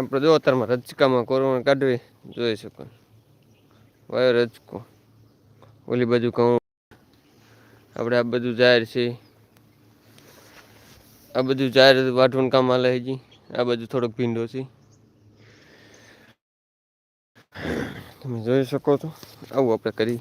આપણે જો અત્યારમાં રચકામાં કોરોના કાઢવી જોઈ શકો. વાયો રચકો ઓલી બાજુ કહું આપણે આ બધું જાહેર છે. આ બધું જાહેર વાઢવાનું કામ હાલે હજી આ બાજુ થોડોક ભીંડો છે. તમે જોઈ શકો છો. આવું આપણે કરી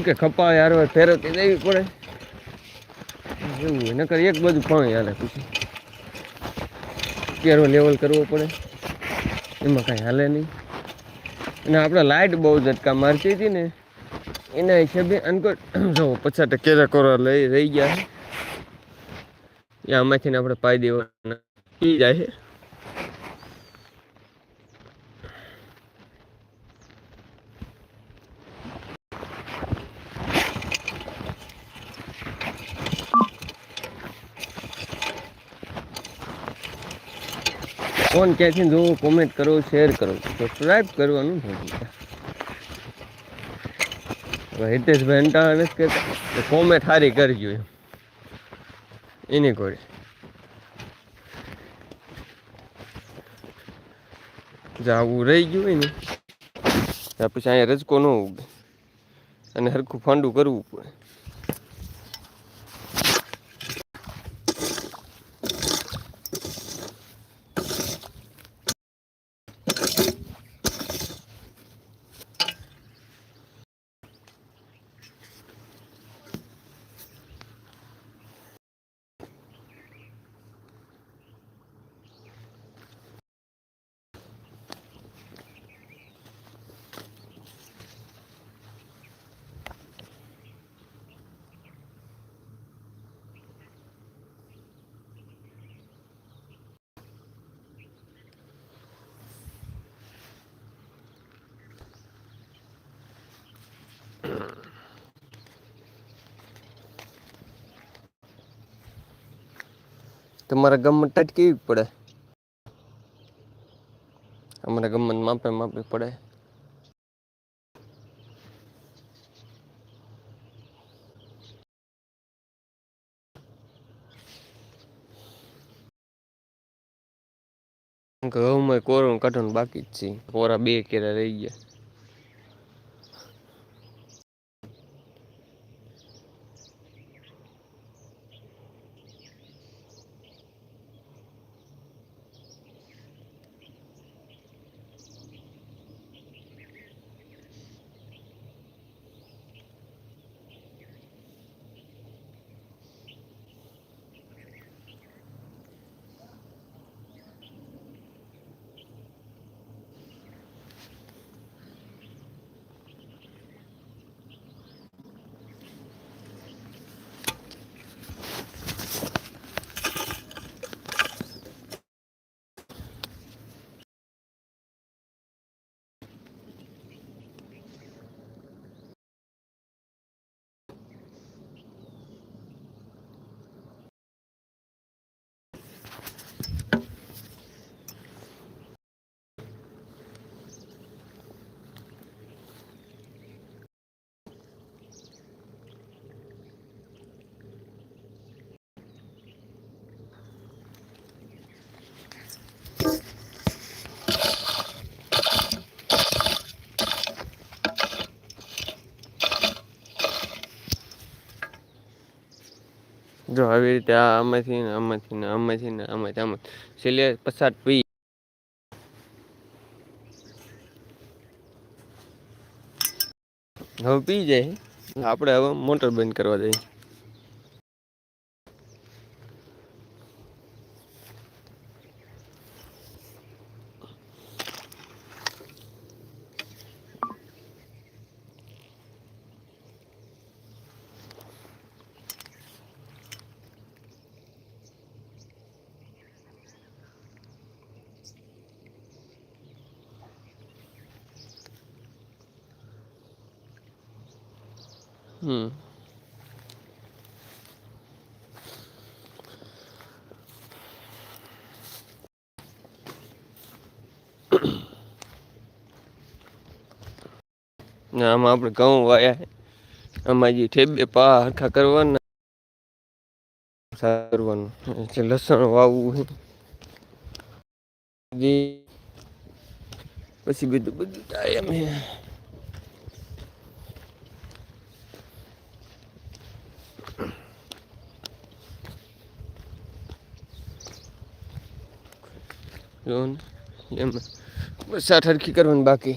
શું કે ખપાવે યાર, હવે ફેરવતી દેવી પડે. એવું નકર એક બાજુ પાણી હાલે પછી. કેરો લેવલ કરવો પડે. એમાં કાંઈ હાલે નહીં. અને આપણે લાઇટ બહુ ઝટકા મારતી હતી ને, એના હિસાબે અનકોટ જો પછાટ કેરા કોરા લઈ રહી ગયા એ આમાંથી આપણે પાઈ દેવાના. જાય કોણ ક્યાંથી જોવો કોમેન્ટ કરો શેર કરો. સબસ્ક્રાઈબ કરવાનું નથી હિતેશભાઈ અંટાળા નથી કહેતા કોમેન્ટ સારી કરજો એમ. એની કોઈ જાવું રહી ગયું હોય ને પછી અહીંયા રજકો ન ઉગે. અને હરખું ફાંડું કરવું પડે. તમારા ગામમાં ટાઈટ કેવી પડે? અમારા ગામમાં માપે માપે પડે. ઘઉંમાં કોરું કાઢવાનું બાકી જ છે. કોરા બે કેરા રહી ગયા. જો આવી રીતે આ આમાંથી ને આમાંથી ને આમાંથી ને આમાંથી આમાં સિલે પસાર પી. હવે પી જાય. આપણે હવે મોટર બંધ કરવા જઈએ હમ. આમાં આપણે ઘઉં વાયા આમાં જે ઠેબે પા હરખા કરવાના. કરવાનું. લસણ વાવવું પછી બધું બધું થાય અમે. છે. એમ. બસ આ હરખી કરવાની બાકી.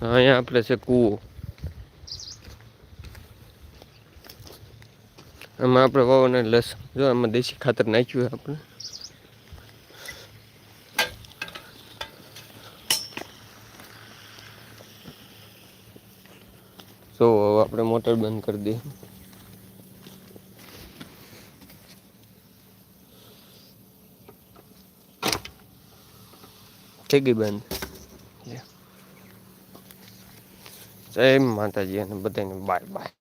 હા, અહીંયા આપણે છે કૂવો. આમાં આપણે વાવવાના લસ. જો આમાં દેશી ખાતર નાખ્યું આપણે. તો આપણે મોટર બંધ કરી દઈએ. થઈ ગઈ બંધ જય માતાજી અને બધાને બાય બાય